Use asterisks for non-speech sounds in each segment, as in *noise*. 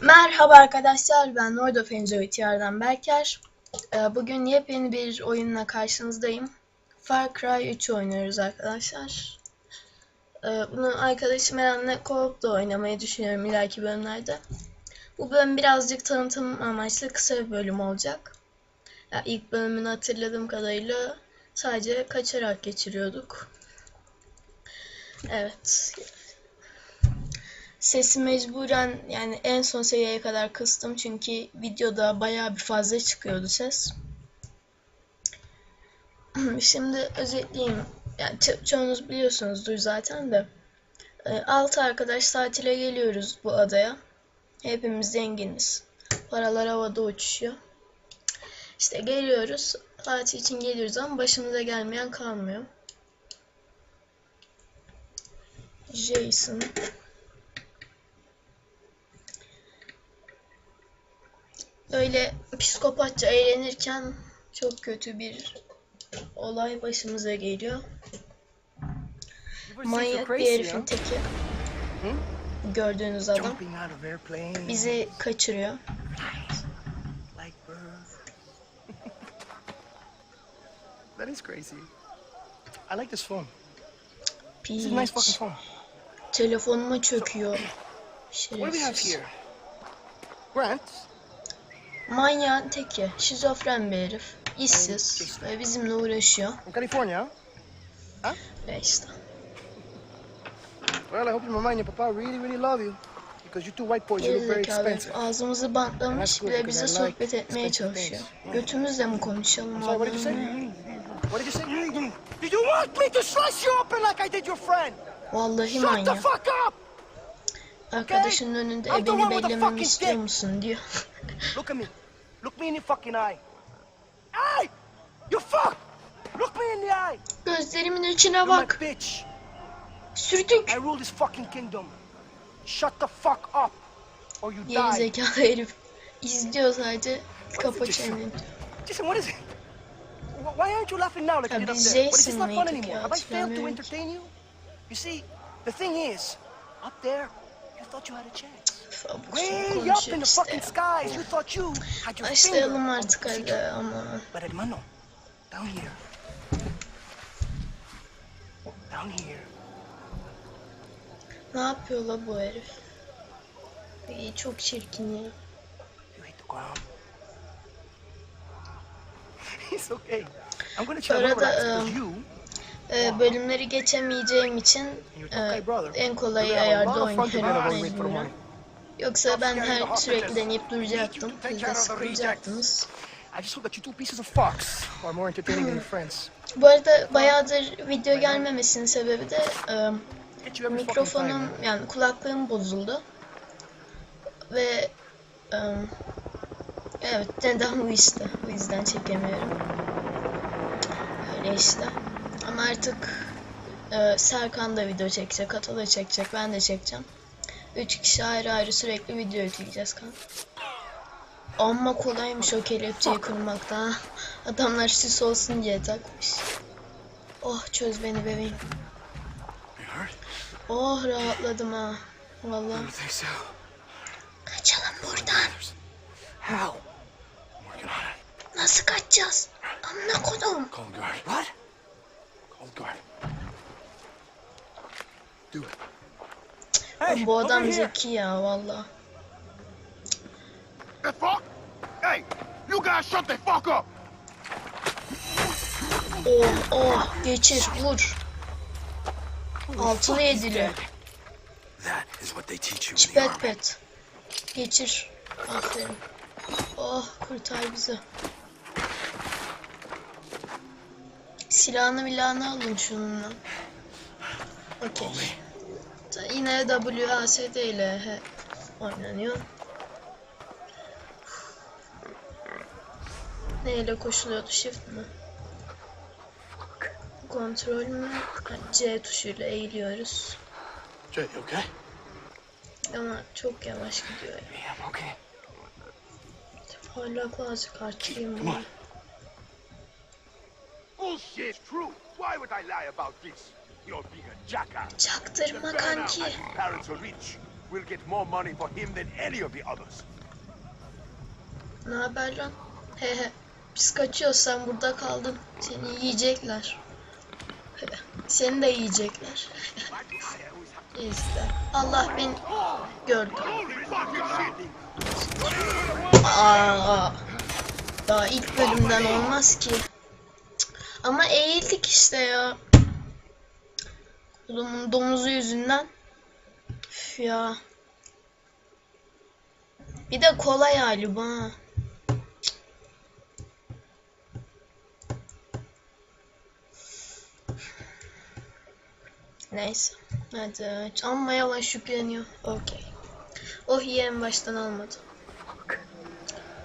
Merhaba arkadaşlar, ben Lord of Enjoy'den Berker. Ee, Bugün yepyeni bir oyunla karşınızdayım. Far Cry 3 oynuyoruz arkadaşlar. Ee, Bunu arkadaşım Eren'le co-op'da oynamayı düşünüyorum ileriki bölümlerde. Bu bölüm birazcık tanıtım amaçlı kısa bir bölüm olacak. Ya ilk bölümünü hatırladığım kadarıyla sadece kaçarak geçiriyorduk. Evet, Sesi mecburen yani en son seviyeye kadar kıstım çünkü videoda bayağı bir fazla çıkıyordu ses. *clears throat* Şimdi özetleyeyim. Yani ço- çoğunuz biliyorsunuzdur zaten de. 6 arkadaş tatile geliyoruz bu adaya. Hepimiz zenginiz. Paralar havada uçuşuyor. İşte geliyoruz. Tatil için geliyoruz ama başımıza gelmeyen kalmıyor. Jason. Öyle psikopatça eğlenirken çok kötü bir olay başımıza geliyor. Manyak bir herifin teki. Gördüğünüz adam bizi kaçırıyor. *laughs* that is crazy. I like this phone. It's a nice fucking phone. Telefonuma çöküyor. What do we have here? Grant. Manyağın teki. Şizofren bir herif. İşsiz. Ve bizimle uğraşıyor. California. huh? Ve işte. Well, I hope your mama and your papa really, really love you. Because you two white boys, you look very Gerizekalı herif expensive. ağzımızı bantlamış because bize sohbet etmeye çalışıyor. Götümüzle mi konuşalım? Sorry, what did you say? What did you say? Did you want me to slice you open like I did your friend? Vallahi Shut the manyak. fuck up! Arkadaşının önünde ebeni bellememi istiyor musun diyor. Look at me. Look me in the fucking eye. Hey! You fuck! Look me in the eye! Gözlerimin içine You're bak. my bitch. Sürdük. I rule this fucking kingdom. Shut the fuck up, or you Geri die. zekalı herif. İzliyor sadece. Kapa çeneni. Jason, what is it? Wh- Why aren't you laughing now like you did up there? What is this Jason not fun anymore? Have I failed to Hatırlamıyorum ki. entertain you? You see, the thing is, up there, Way up in the fucking skies, you thought you had your Başlayalım finger on artık future. ama. But hermano, down here, down here, Ne yapıyor la bu herif? İyi, çok çirkin ya. you hit the ground. *laughs* It's okay. I'm gonna try to um, you Ee, bölümleri geçemeyeceğim için e, en kolay ayarda oynuyorum mecburen. Yoksa ben her sürekli deneyip duracaktım. Siz de sıkılacaktınız. *laughs* Bu arada bayağıdır video gelmemesinin sebebi de e, mikrofonum yani kulaklığım bozuldu. Ve e, evet neden bu işte. O yüzden çekemiyorum. Öyle işte. Ama artık e, Serkan da video çekecek, Ata da çekecek, ben de çekeceğim. Üç kişi ayrı ayrı sürekli video yükleyeceğiz kanka. Amma kolaymış o kelepçeyi kırmakta. ha. Adamlar süs olsun diye takmış. Oh çöz beni bebeğim. Oh rahatladım ha. Vallahi. Kaçalım buradan. How? Nasıl kaçacağız? Amına kodum. What? The guard. Do it. Hey, Bu adam here. zeki ya valla. The fuck? Hey, you guys shut the fuck up! Oh oh geçir vur. Altılı yedili. That is what they teach you in the Çipet pet. Geçir. Aferin. Oh kurtar bizi. Silahını milahını alın şununla. Okey. Yine WASD ile oynanıyor. Neyle koşuluyordu? Shift mi? Kontrol mü? C tuşuyla eğiliyoruz. You okay? Ama çok yavaş gidiyor. ya. Yeah, okay. Parlaklığı azıcık arttırayım. Come on. Bullshit. True. Why would I lie about this? You're being a jackass. Çaktırma kanki. parents are rich. We'll get more money for him than any of the others. Ne haber lan? He he. Biz kaçıyoruz sen burada kaldın. Seni yiyecekler. Seni de yiyecekler. *laughs* İşte. Allah beni gördü. Aa, daha ilk bölümden olmaz ki. Ama eğildik işte ya. Kolumun domuzu yüzünden. Üf ya. Bir de kolay hali bu ha. Cık. Neyse. Hadi. Amma yavaş yükleniyor. Okey. Oh iyi en baştan almadı.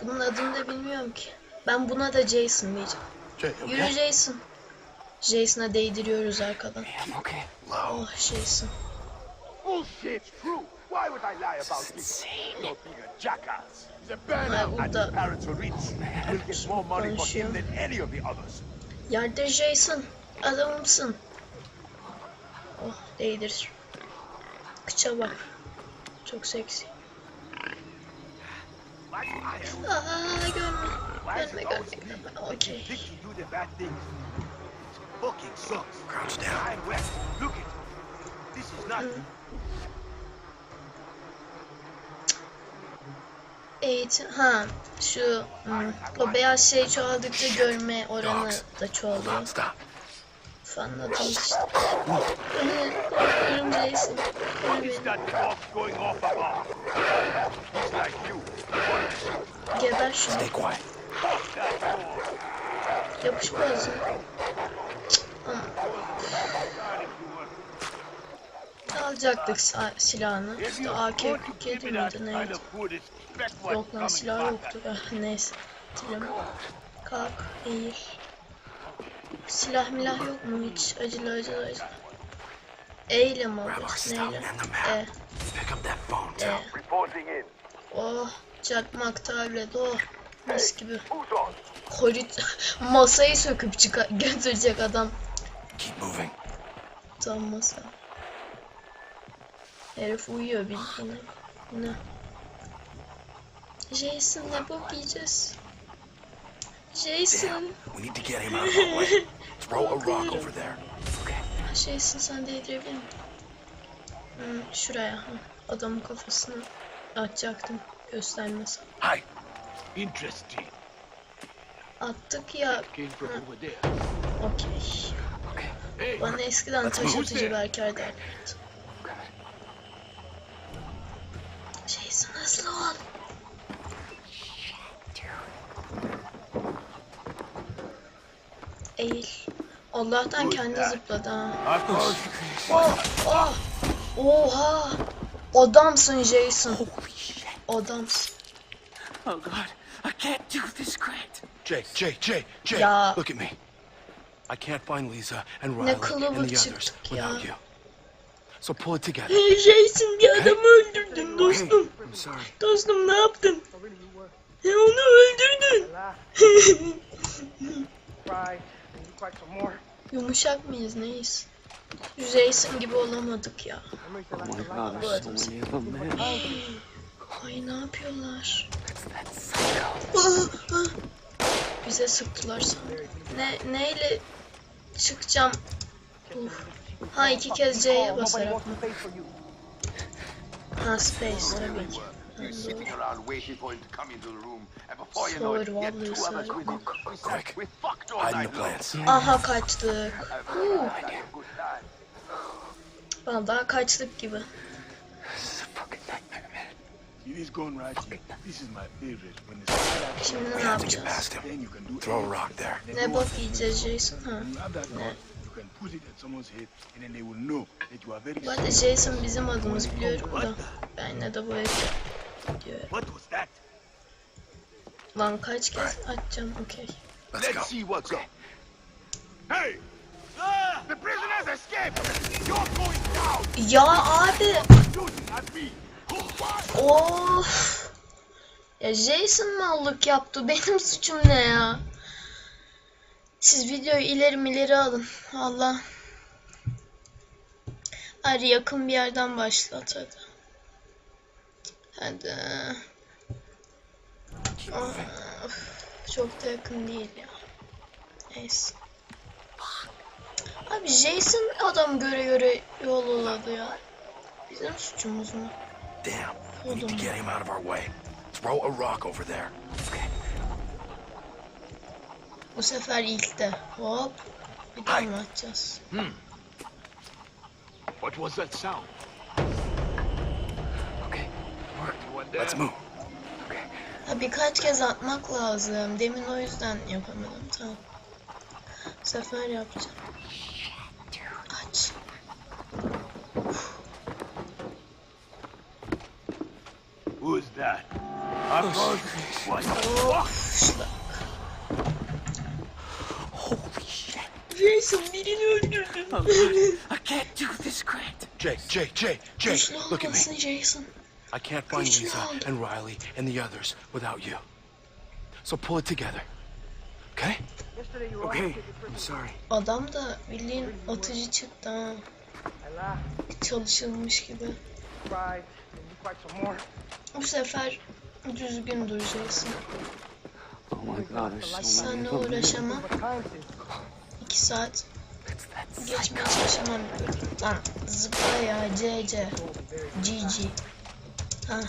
Bunun adını da bilmiyorum ki. Ben buna da Jason diyeceğim. Jay, Yürü Jason. Jason'a değdiriyoruz arkadan. I'm okay. Oh Jason. Bullshit's true. Why would I lie about this? You're being a jackass. He's a bad Ha, apple. And his burada parents are rich. We'll get more money for him than any of the others. yardır Jason. Adamımsın. Oh değdir. Kıça bak. Çok seksi. Why do I Aa görme. Görme görme görme. Okey. Do the bad things? It fucking sucks. Crouch down. I'm west. Look it. This is not. Eğitim. Ha şu hmm, o beyaz şey çoğaldıkça görme oranı da çoğalıyor. Anladım işte. Geber şunu. Yapışmaz. Alacaktık silahını. İşte you AK want to 47 give me that miydi kind neydi? Yok lan silah yoktu. Ah, neyse. Hatırlamıyorum. Kalk, eğil. Silah milah yok mu hiç? Acılı acılı acılı. E ile mi stuff Neyle? E, E. Oh, çakmak tablet, oh. Mis gibi. Korit *laughs* masayı söküp çıkar *laughs* götürecek adam. Keep moving. Tam masa. Herif uyuyor bildiğin. Ne? Jason ne bok yiyeceğiz? Jason. We need to get him out of our way. *laughs* Throw a rock over there. Okay. Jason sen değdirebilir misin? Hmm, şuraya. Adamın kafasını atacaktım. Göstermez. Hi. Interesting. Attık ya. Okey. Bana eskiden taş atıcı Berker derlerdi. Jason hızlı ol. Eğil. Allah'tan kendi zıpladı ha. Oh, oh. Oha. Adamsın Jason. Adamsın. Oh, God. I can't do this, Grant. Jay, Jay, Jay, Jay. Ya. Look at me. I can't find Lisa and Riley and the others çıktık ya. without you. So pull it together. Jason bir adamı öldürdün dostum. I'm sorry. Dostum ne yaptın? Ya onu öldürdün. *laughs* Yumuşak mıyız neyiz? Jason gibi olamadık ya. Oh, my God. Bu adam. man. Ay ne yapıyorlar? Bize sıktılar sandım. Ne, neyle çıkacağım? Uf. Ha iki kez C'ye basarak? Ha space tabii ki. You're sitting around waiting for him to come into the room, and before you know it, you get two others with him. Quick. We fucked all night long. Aha kaçtık. Vallahi kaçtık gibi. It is gone right here. This is my favorite. When it's Şimdi ne have to get yapacağız? past him. then you can do Throw a rock there. Ne bok yiyeceğiz Jason ha? Have that Ne? rock, you can put it at someone's head, and then they will know that you are very Bu arada Jason bizim adımız biliyorum da. Ben yine de bu evde diyor. What was that? Lan kaç kez atacağım okey. Let's Let's go. see what's up. Hey! The prisoners escaped! You're going down! Ya abi Shooting at me! Of. Ya Jason mallık yaptı *laughs* benim suçum ne ya? Siz videoyu ileri ileri alın. Allah. Hadi yakın bir yerden başlat hadi. Hadi. Of, çok da yakın değil ya. Neyse. Abi Jason adam göre göre yolladı ya. Bizim suçumuz mu? Damn. We need to get him out of our way. Throw a rock over there. Bu sefer ilkte. Hop. Bir daha Ay. mı atacağız? What was that sound? Okay. Anyone there? Let's move. Ha, birkaç kez atmak lazım. Demin o yüzden yapamadım. Tamam. Bu sefer yapacağım. That? What the fuck? Şlak. Holy shit. Jason birini öldürdü. I can't do this, Grant. Jay, Jay, Jay, Jay, Güçlü look at me. Jason. I can't find Güçlü Lisa ol. and Riley and the others without you. So pull it together. Okay? Okay, I'm sorry. Adam da bildiğin atıcı çıktı ha. Çalışılmış gibi. Bu sefer düzgün dur Jason. Oh my god, there's so many Seninle of them. uğraşamam. İki saat geçmeye çalışamam. Lan zıpla ya CC. GG. Ha.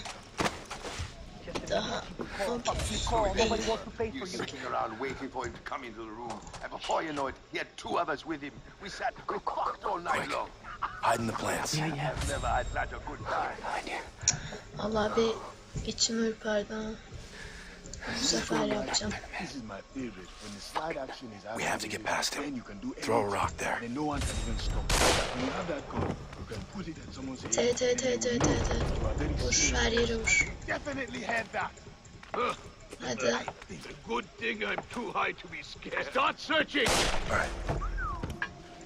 Daha. Okey. You sitting around waiting for him to come into the room. And before you know it, he had two others with him. We sat we talked all night Quick. long. Hide in the plants. Yeah, yeah. I've never had such a good time. Allah bir içim ürperdi ha. Bu sefer yapacağım. This is my favorite. When the slide action is We have to get past him. then you can do Throw a rock there. And no one can even stop. When you have that gun, you can put it at someone's head. T T T T T T. You are very Vur her yere vur. Definitely had that. Hadi. It's a good thing I'm too high to be scared. Start searching! All right.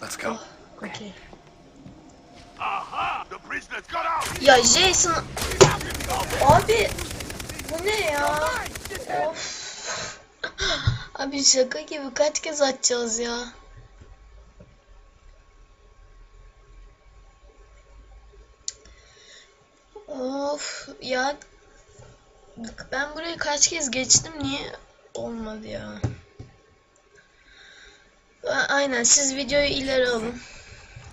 Let's go. Okey. Aha! Ya Jason. Abi. Bu ne ya? Of. Abi şaka gibi kaç kez atacağız ya? Of ya ben burayı kaç kez geçtim niye olmadı ya? Aynen siz videoyu ileri alın.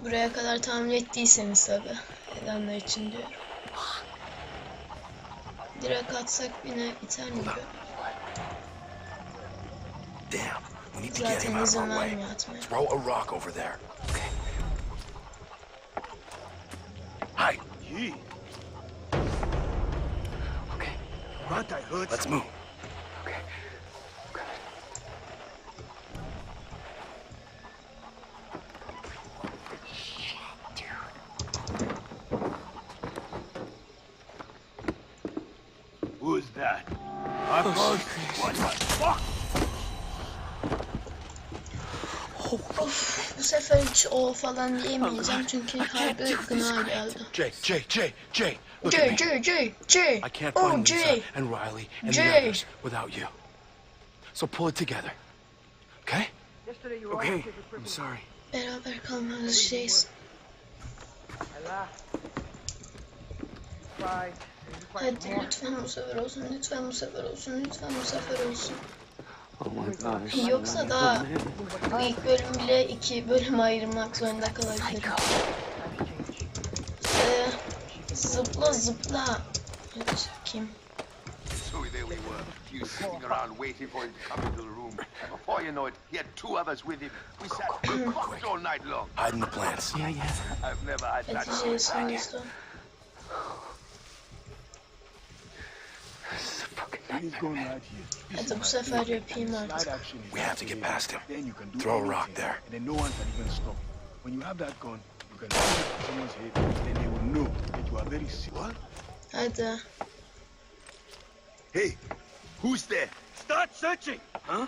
Buraya kadar tahmin ettiyseniz tabi. Edenler için diyorum. Direkt atsak yine biter mi? Damn. We need to get him Zaten out of izin our way. vermiyor atmaya. Throw a rock over there. Okay. Grant, I heard Let's move. Who's that? Argos? What the fuck? Of bu sefer hiç o falan diyemeyeceğim çünkü harbi gına geldi. Jay, Jay, Jay, Jay, look at J me. J J J. I can't Oh find Lisa J. and Riley and Jay. the others without you. So pull it together. Okay? Okay, I'm sorry. Beraber kalmamız Jason. Hadi lütfen bu sefer olsun, lütfen bu sefer olsun, lütfen bu sefer olsun. Oh my Yoksa them. bu ilk bölüm bile iki bölüme ayırmak zorunda kalabilirim. Ee, zıpla zıpla. Kim? You sitting around waiting for him to come into the room. And before you know it, he had two others with him. We sat all night long. Hide in the plants. Yeah, yeah. I've never had Hadi He's going right here. This Hadi is bu my sefer favorite. yapayım Slide artık. action is We have to get past him. Then you can do Throw a rock there. And then no one can even stop. When you have that gun, you can shoot it at someone's head. Then they will know that you are very sick. What? Hadi. Hey, who's there? Start searching! Huh?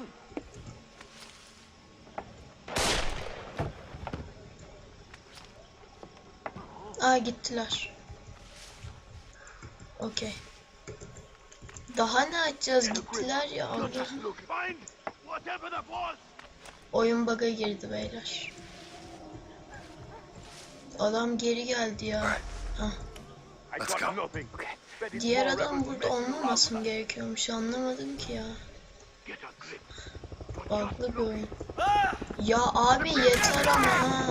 Ah, Aa gittiler. Okey. Daha ne açacağız gittiler ya was! Oyun bug'a girdi beyler. Adam geri geldi ya. Embedded Diğer adam burada olmaması mı gerekiyormuş anlamadım ki ya. Farklı bir oyun. Ya abi yeter ama ha.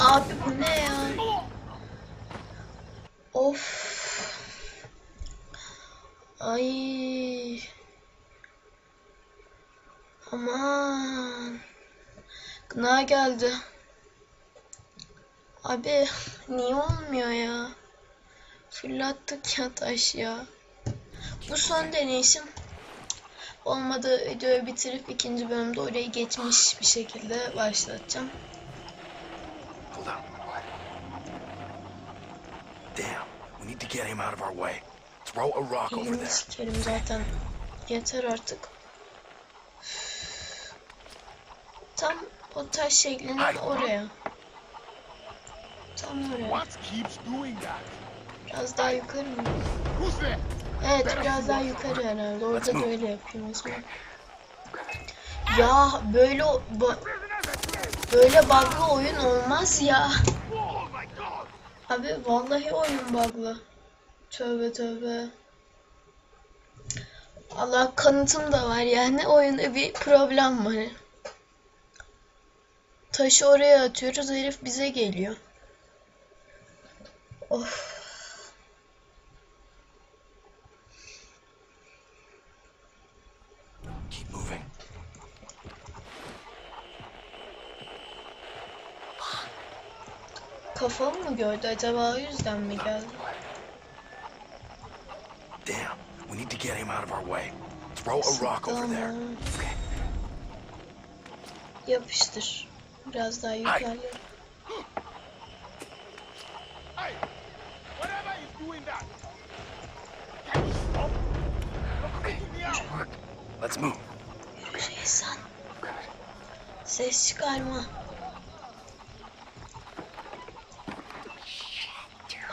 *laughs* abi bu ne ya? Of. Ay. Aman. Gına geldi. Abi niye olmuyor ya? Fırlattık ya taş ya. Bu son deneyişim. Olmadı videoyu bitirip ikinci bölümde orayı geçmiş bir şekilde başlatacağım. Damn, we need to get him out of our way. Throw a rock over there. sikerim zaten. Yeter artık. Tam o taş şeklinin Ay. oraya. Tam oraya. Biraz daha yukarı mı? Evet biraz daha yukarı herhalde. Orada da öyle yapayım o zaman. Ya böyle ba- böyle bug'lı oyun olmaz ya. Oh! Abi vallahi oyun bug'lı. Tövbe tövbe. Allah kanıtım da var yani oyunda bir problem var. Taşı oraya atıyoruz herif bize geliyor. Of. Kafamı mı gördü acaba o yüzden mi geldi? Damn, we need to get him out of our way. Throw a rock over there. Tamam. Yapıştır. Biraz daha yukarı. Hey! Whatever is doing that! Can you stop? You're freaking me out! Let's move. Jason. Ses çıkarma.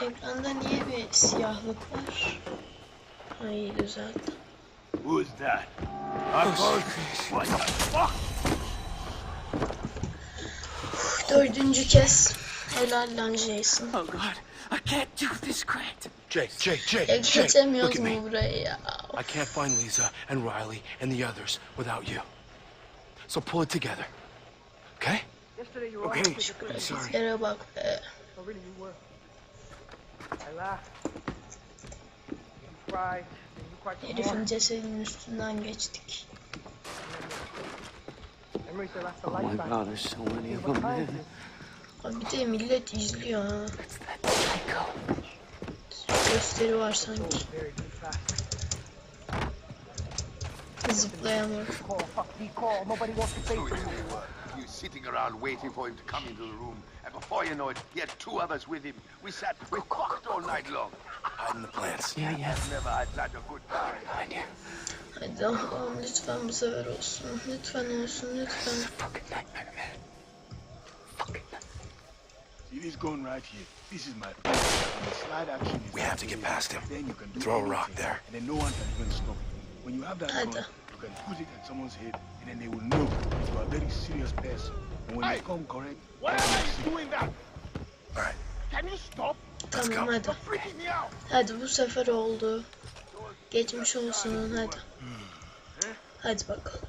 Ekranda niye bir siyahlık var? Ay düzeldi. Who's that? Uncle? What the fuck? Dördüncü kez. Helal lan Jason. Oh God, I can't do this, Grant. Jake, Jake, Jake, E, Jake, look geçemiyoruz at me. mu burayı ya? I can't find Lisa and Riley and the others without you. So pull it together. Okay? Okay, I'm sorry. Yere bak be. Oh, really, you were. I laughed. You cried. And you cried some more. Herifin cesedinin üstünden geçtik. Oh my. God, there's so many of them, time man. is it? Abi bir de millet izliyor ha. It's that psycho. Gösteri var sanki. Very too fast. Zıplayamıyor. Call, fuck me, call. Nobody wants to face So you. there we were. You sitting around waiting for him to come into the room. And before you know it, he had two others with him. We sat, we fucked all night long. Hiding the plants. Yeah, yeah. Never had such a good time. Behind you. Hadi Allah'ım lütfen bu sefer olsun. Lütfen olsun lütfen. This gun right here? This is my plan. And the slide action is We have to get past him. Then you can Throw a rock there. And then no one can even stop you. When you have that gun, you can put it at someone's head, and then they will know that you are a very serious person. And when they come correct, whatever is doing that, All right, can you stop? let's Tamam go. hadi. Hadi bu sefer oldu. Geçmiş olsun hadi. Hadi bakalım.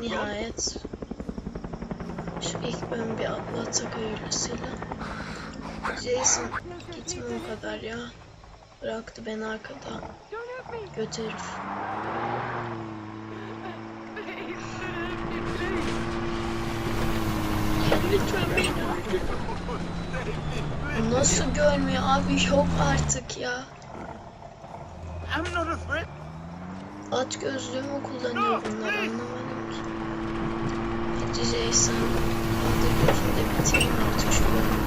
Nihayet. Şu ilk bölümü bir atlatsak hayırlısıyla. Jason gitme o kadar ya. Bıraktı beni arkada. Göt herif. Lütfen beni öldür. Nasıl görmüyor abi yok artık ya. I'm not afraid. At gözlüğümü kullanıyor bunlar anlamadım ki. Hadi Jason. Hadi gözünde bitireyim artık şu bölümü.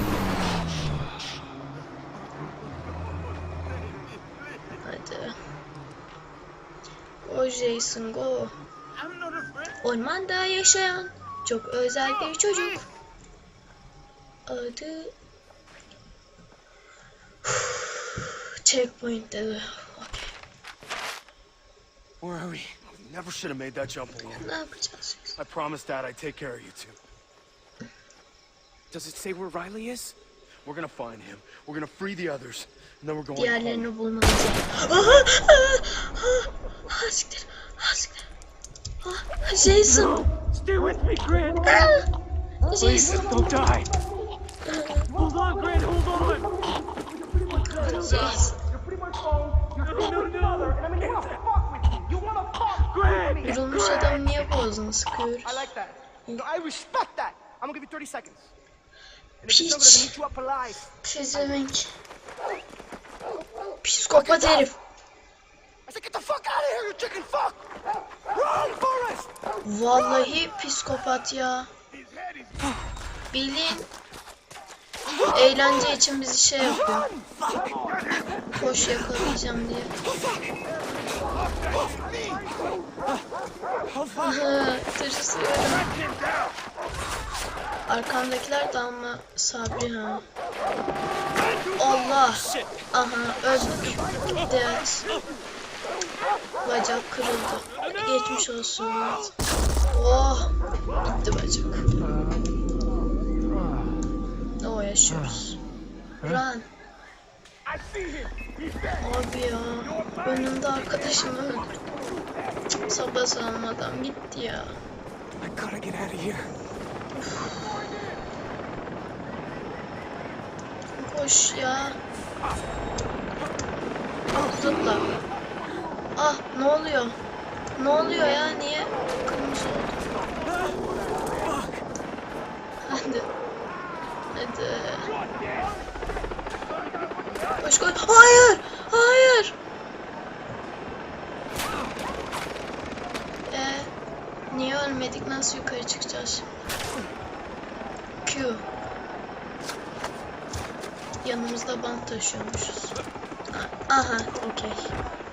Hadi. Go Jason go. Ormanda yaşayan çok özel bir çocuk. Adı... Checkpoint dedi. Okey. Where are we? We never should have made that jump alone. Ne yapacağız? Jason? I promised Dad I'd take care of you two. Does it say where Riley is? We're gonna find him. We're gonna free the others, and then we're going home. Diğerlerini bulmamız lazım. Aha! Aha! Aha! Ah, siktir. Ah, siktir. Ah, Jason. Stay with me, Grant. Ah, Please, Jason. don't die. Hold on, Grant. Hold on. Jason. No, no, no. And I mean, you wanna fuck with me? Vurulmuş adam niye boğazını sıkıyoruz? I like that. No, I respect that. I'm gonna give you 30 seconds. And if it's Peach. over, meet you up alive. Pezevenk. Psikopat herif. I said, get the fuck out of here, you chicken fuck! Run, Forrest! Vallahi psikopat ya. Bildiğin eğlence için bizi şey yapıyor. Koş yakalayacağım diye. Tırsıyorum. Arkamdakiler de ama sabri ha. Allah. Aha öldük. Evet. Bacak kırıldı. Geçmiş olsun. Oh. Gitti bacak. O yaşıyoruz. Run. Abi ya. Önümde arkadaşım öldü. Sabah salmadan gitti ya. I gotta get out of here. Koş ya. Zıpla. Ah ne oluyor? Ne oluyor ya? Niye kırmızı oldu? Hadi. Hadi. Koş koş. Hayır. Hayır. Ee, niye ölmedik? Nasıl yukarı çıkacağız? Q. Yanımızda bant taşıyormuşuz. Aha, okey.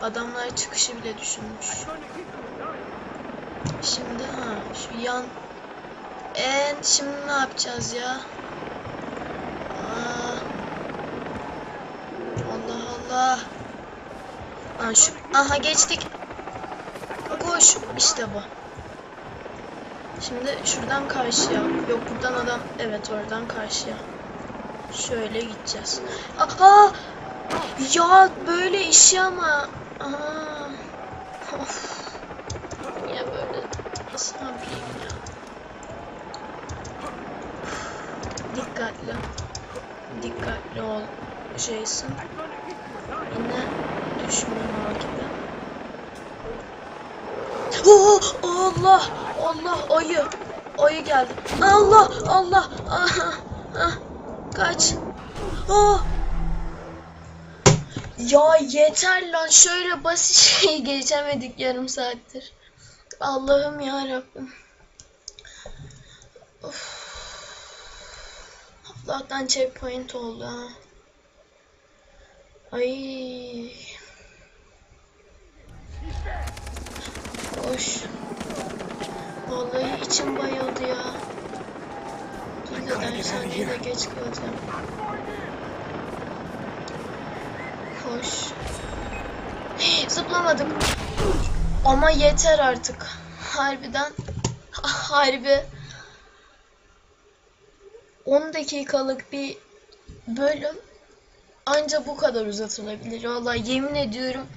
Adamlar çıkışı bile düşünmüş. Şimdi ha, şu yan... En şimdi ne yapacağız ya? Aa. Allah Allah. Aa, şu... Aha geçtik. Koş. İşte bu. Şimdi şuradan karşıya. Yok buradan adam. Evet oradan karşıya. Şöyle gideceğiz. Aha! Ya böyle işi ama. Aha. Of. Niye böyle nasıl yapayım ya? Dikkatli. Dikkatli ol Jason. Yine düşmüyor gibi. Oh, Allah! Allah ayı. Ayı geldi. Allah! Allah! Ah, ah. Kaç. Ah. Ya yeter lan şöyle basit *laughs* şey geçemedik yarım saattir. Allah'ım ya Rabbim. Allah'tan checkpoint oldu ha. Ay. Koş. Vallahi içim bayıldı ya. Dur da dershaneye de geç kalacağım. Koş. *gasps* Zıplamadık. Ama yeter artık. Harbiden. *laughs* Harbi. 10 dakikalık bir bölüm anca bu kadar uzatılabilir. Vallahi yemin ediyorum.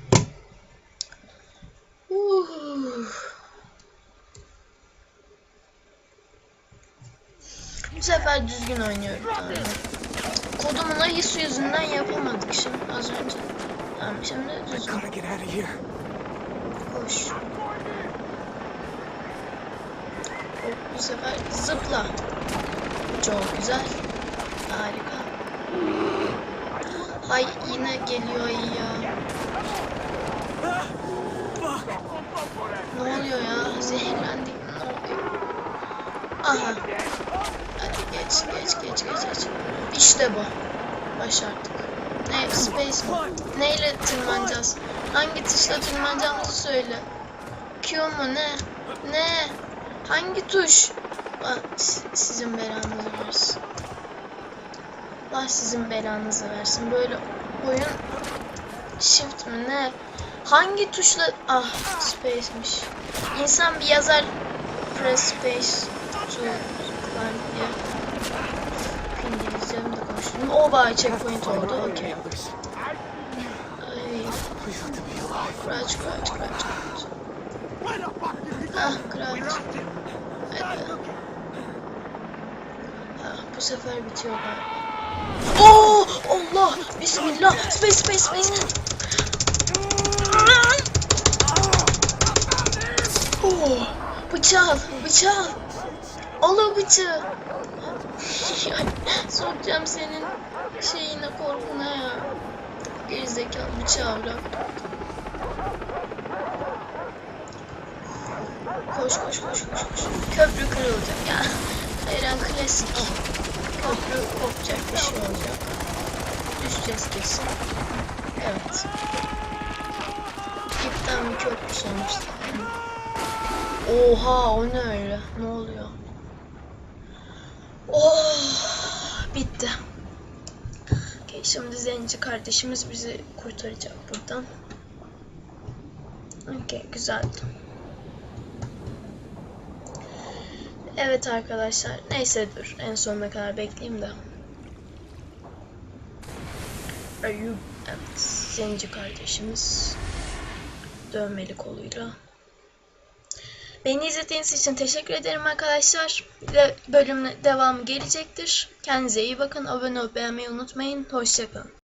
Bu sefer düzgün oynuyorum. Tamam. Kodumun ayısı yüzünden yapamadık şimdi az önce. Tamam şimdi düzgün. Koş. Bu sefer zıpla. Çok güzel. Harika. Hay yine geliyor ya. Ne oluyor ya? Zehirlendik? Ne oluyor? Aha. Hadi geç geç geç geç geç. İşte bu. Başardık. Ne? Space mi? Neyle tırmanacağız? Hangi tuşla tırmanacağımızı söyle. Q mu ne? Ne? Hangi tuş? Ah, si- sizin belanızı versin. Allah sizin belanızı versin. Böyle oyun shift mi ne? Hangi tuşla ah space'miş. İnsan bir yazar press space to climb diye. İngilizcem de konuştum. Oba checkpoint oldu. Okey. Crouch, crouch, crouch, crouch. Ah, crouch. Hadi. Ha, bu sefer bitiyor galiba. Oo, Allah! Bismillah! Space, space, space! Oh, bıçak, bıçak! Al o bıçağı! *laughs* Sokacağım senin şeyine korkuna ya. Gerizekalı bıçağı bırak. Koş koş koş koş koş. Köprü kırılacak ya. Hayran klasik. Köprü kopacak bir şey olacak. Düşeceğiz kesin. Evet. İpten bir köprü sonuçta. Oha o ne öyle? Ne oluyor? Oh bitti. Okay, şimdi zenci kardeşimiz bizi kurtaracak buradan. Okey güzeldi. Evet arkadaşlar. Neyse dur. En sonuna kadar bekleyeyim de. Ayup. Evet. Zenci kardeşimiz. Dövmeli koluyla. Beni izlediğiniz için teşekkür ederim arkadaşlar. Bölümün devamı gelecektir. Kendinize iyi bakın. Abone olup beğenmeyi unutmayın. Hoşçakalın.